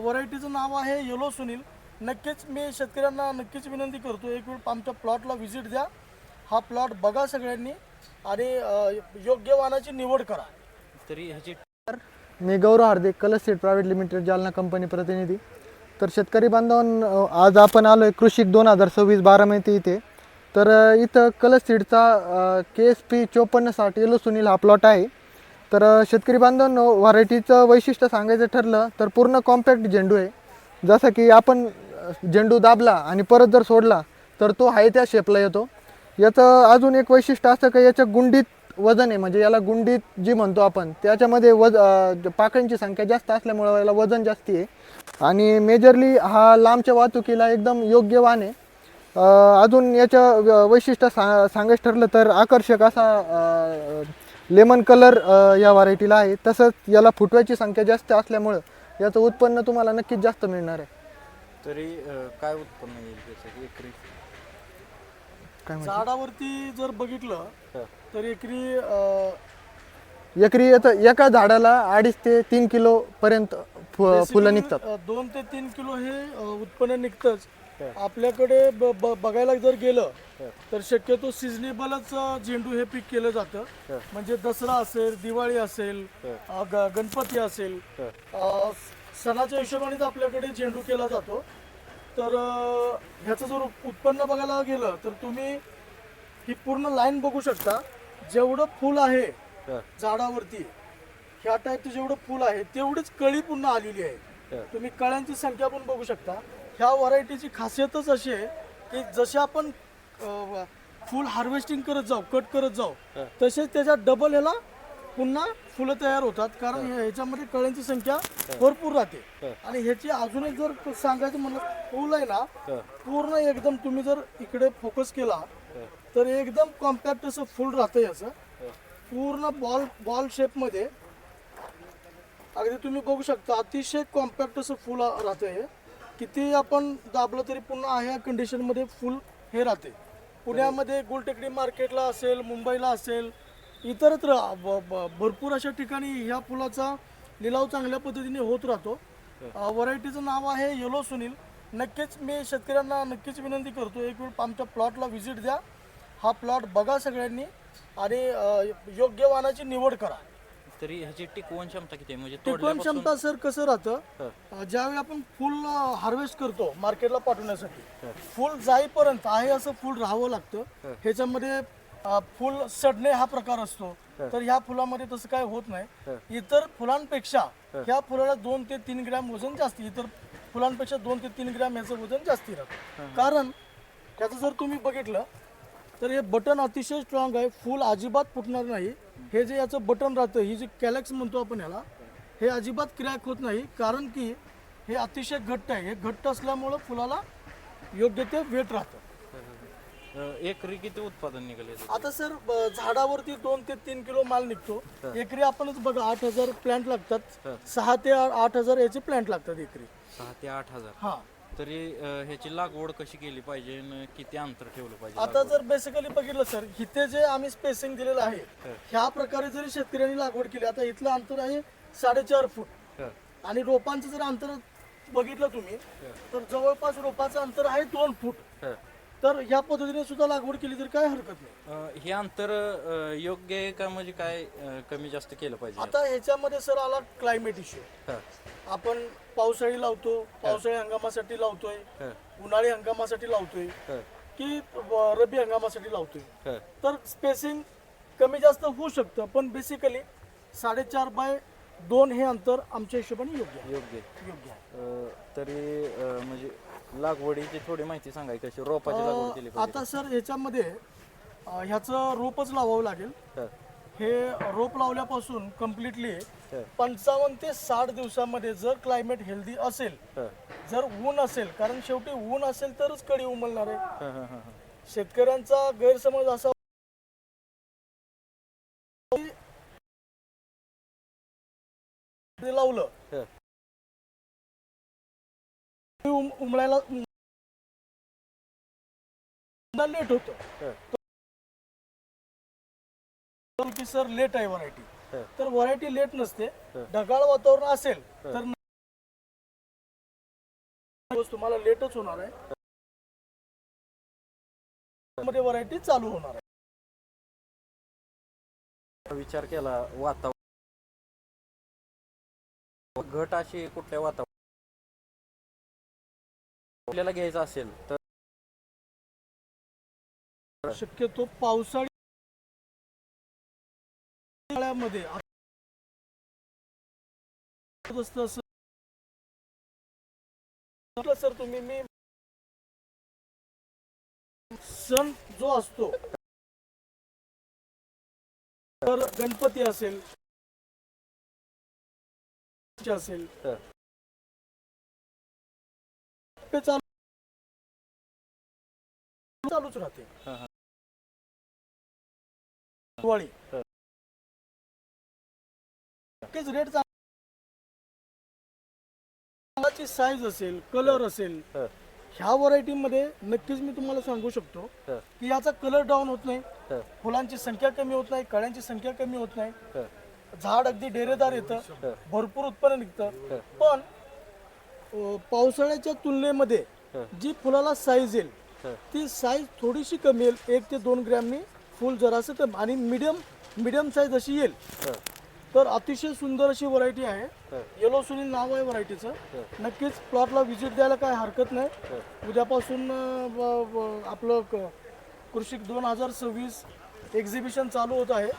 व्हरायटीचं नाव आहे येलो सुनील नक्कीच मी शेतकऱ्यांना नक्कीच विनंती करतो एक वेळ आमच्या प्लॉटला व्हिजिट द्या. हा प्लॉट बघा सगळ्यांनी आणि योग्य वाहनाची निवड करा. तरी ह्याची मी Gaurav Hardik colour seed private limited Jalna company प्रतिनिधी. तर शेतकरी बांधवांनो आज आपण आलो आहे कृषिक दोन हजार सव्वीस बारामती इथे. तर इथं कलर सीडचा के एस पी चोपन्न साठ येलो सुनील हा प्लॉट आहे. तर शेतकरी बांधवांनो व्हरायटीचं वैशिष्ट्य सांगायचं ठरलं तर पूर्ण कॉम्पॅक्ट झेंडू आहे. जसं की आपण झेंडू दाबला आणि परत जर सोडला तर तो आहे त्या शेपला येतो. याचं अजून एक वैशिष्ट्य असं का याच्या गुंडीत वजन आहे. म्हणजे याला गुंडीत जी म्हणतो आपण त्याच्यामध्ये वज पाकळींची संख्या जास्त असल्यामुळं याला वजन जास्ती आहे. आणि मेजरली हा लांबच्या वाहतुकीला एकदम योग्य वाहन आहे. अजून याच्या व- वैशिष्ट्य सा सांगायचं ठरलं तर आकर्षक असा लेमन कलर या व्हरायटीला आहे. तसंच याला फुटव्याची संख्या जास्त असल्यामुळं याचं उत्पन्न तुम्हाला नक्कीच जास्त मिळणार आहे. तरी अं, काय उत्पन्न येईल त्याचं? एकरी? काय झाडावरती जर बघितलं हं. तर एकरी अ, एकरी याचं एका झाडाला अडीच ते तीन किलो पर्यंत फु- फुलं निघतात अ, दोन ते तीन किलो हे अ, उत्पन्न निघतंच. आपल्याकडे ब- ब- बघायला जर गेलं. तर शक्यतो सिजनेबलच झेंडू हे पीक केलं जातं. म्हणजे दसरा असेल दिवाळी असेल. अ, ग- गणपती असेल. अ, सणाच्या हिशोबानेच आपल्याकडे झेंडू केला जातो तर अ, ह्याचं जर उत्पन्न बघायला गेलं तर तुम्ही ही पूर्ण लाईन बघू शकता जेवढं फुल आहे. झाडावरती ह्या टाईपचं जेवढं फुल आहे तेवढीच कळी पुन्हा आलेली आहे. तुम्ही कळ्यांची संख्या पण बघू शकता ह्या व्हरायटीची खासियतच अशी आहे की जसे आपण फुल हार्वेस्टिंग करत जाऊ कट करत जाऊ. तसेच त्याच्या डबल ह्याला पुन्हा फुलं तयार होतात कारण ह्या- ह्याच्यामध्ये कळ्यांची संख्या भरपूर राहते. आणि ह्याची अजून एक जर सांगायचं म्हणलं फुल आहे ना. पूर्ण एकदम तुम्ही जर इकडे फोकस केला. तर एकदम कॉम्पॅक्ट असं फुल राहतं याचं. पूर्ण बॉल बॉल शेपमध्ये अगदी तुम्ही बघू शकता अतिशय कॉम्पॅक्ट असं फुल राहतं हे. किती आपण दाबलं तरी पुन्हा ह्या कंडिशनमध्ये फुल हे राहते पुण्यामध्ये गुलटेकडी मार्केटला असेल मुंबईला असेल इतरत्र ब- ब- भरपूर अशा ठिकाणी ह्या फुलाचा लिलाव चांगल्या पद्धतीने होत राहतो. व्हरायटीचं नाव आहे येलो सुनील नक्कीच मी शेतकऱ्यांना नक्कीच विनंती करतो एक वेळ आमच्या प्लॉटला व्हिजिट द्या. हा प्लॉट बघा सगळ्यांनी आणि योग्य वाहनाची निवड करा. तरी ह्याची टिकवण क्षमता किती आहे म्हणजे टिकवण तोडल्यापासून क्षमता सर कसं राहतं. अ, ज्यावेळी आपण फुल हार्वेस्ट करतो मार्केटला पाठवण्यासाठी. फुल जाईपर्यंत आहे असं फुल राहावं लागतं. ह्याच्यामध्ये अ, फुल सडणे हा प्रकार असतो. तर ह्या फुलामध्ये तसं काय होत नाही. इतर फुलांपेक्षा. ह्या फुलाला दोन ते तीन ग्रॅम वजन जास्ती इतर फुलांपेक्षा दोन ते तीन ग्रॅम याचं वजन जास्ती राहतं कारण त्याचं जर तुम्ही बघितलं तर हे बटन अतिशय स्ट्रॉंग आहे फुल अजिबात फुटणार नाही हे जे याचं बटन राहतं ही जी कॅलेक्स म्हणतो आपण याला हे अजिबात क्रॅक होत नाही कारण की हे अतिशय घट्ट आहे. हे घट्ट असल्यामुळं फुलाला योग्य ते वेट राहतं. एकरी किती उत्पादन निघाले आता सर ब- झाडावरती दोन ते तीन किलो माल निघतो. एकरी आपणच बघा आठ हजार प्लांट लागतात. सहा ते आ- आठ हजार याचे प्लांट लागतात एकरी सहा ते आठ हजार. हा. तरी अं, ह्याची लागवड कशी केली पाहिजे आणि किती अंतर ठेवलं पाहिजे आता जर बेसिकली बघितलं सर इथे जे आम्ही स्पेसिंग दिलेलं आहे. ह्या प्रकारे जरी शेतकऱ्यांनी लागवड केली आता इथलं अंतर आहे साडेचार फूट हं. आणि रोपांचं जर अंतर बघितलं तुम्ही तर जवळपास रोपाचं अंतर आहे दोन फूट हं. तर ह्या पद्धतीने सुद्धा लागवड केली तर काय हरकत नाही अं, हे अंतर अं, योग्य आहे का म्हणजे काय अं, कमी जास्त केलं पाहिजे आता ह्याच्यामध्ये सर आला क्लायमेट इश्यू हं. आपण पावसाळी लावतो पावसाळी हंगामासाठी लावतोय. उन्हाळी हंगामासाठी लावतोय. की रब्बी हंगामासाठी लावतोय. तर स्पेसिंग कमी जास्त होऊ शकतं पण बेसिकली साडेचार बाय दोन हे अंतर आमच्या हिशोबाने योग्य आहे योग्य आहे. योग्य अं, तरी अं, म्हणजे लागवडीची थोडी माहिती सांगाय कशी रोपाची लागवड केली अं, पाहिजे आता सर ह्याच्यामध्ये अं, ह्याचं रोपच लावावं लागेल हं. हे रोप लावल्यापासून कम्प्लिटली. पंचावन्न ते साठ दिवसामध्ये जर क्लायमेट हेल्दी असेल. जर ऊन असेल कारण शेवटी ऊन असेल तरच कडी उमलणार आहे. शेतकऱ्यांचा गैरसमज असा लावलं. उम- उमळायला लेट होतं. की सर लेट आहे व्हरायटी. तर व्हरायटी लेट नसते. ढगाळ वातावरण असेल तर तुम्हाला लेटच होणार आहे. मध्ये व्हरायटी चालू होणार आहे. विचार केला वातावरण घट अशी कुठल्या वातावरण आपल्याला घ्यायचं असेल तर शक्यतो पावसाळी म्हटलं सर तुम्ही मी सण जो असतो तर गणपती असेल असेल तर. ते चालू चालूच राहते हा, हा. दिवाळी. नक्कीच रेट चांगलाची साईज असेल कलर असेल. ह्या व्हरायटी मध्ये नक्कीच मी तुम्हाला सांगू शकतो. की याचा कलर डाऊन होत नाही. फुलांची संख्या कमी होत नाही कळ्यांची संख्या कमी होत नाही. झाड अगदी डेरेदार येतं. भरपूर उत्पन्न निघतं. पण अं, पावसाळ्याच्या तुलनेमध्ये. जी फुलाला साईज येईल. ती साईज थोडीशी कमी येईल एक ते दोन ग्रॅमनी फुल जरासं कमी आणि मिडियम मिडियम साईज अशी येईल. तर अतिशय सुंदर अशी व्हरायटी आहे. येलो सुनील नाव आहे व्हरायटीचं. नक्कीच प्लॉटला व्हिजिट द्यायला काय हरकत नाही. उद्यापासून आपलं कृषी दोन हजार सव्वीस एक्झिबिशन चालू होत आहे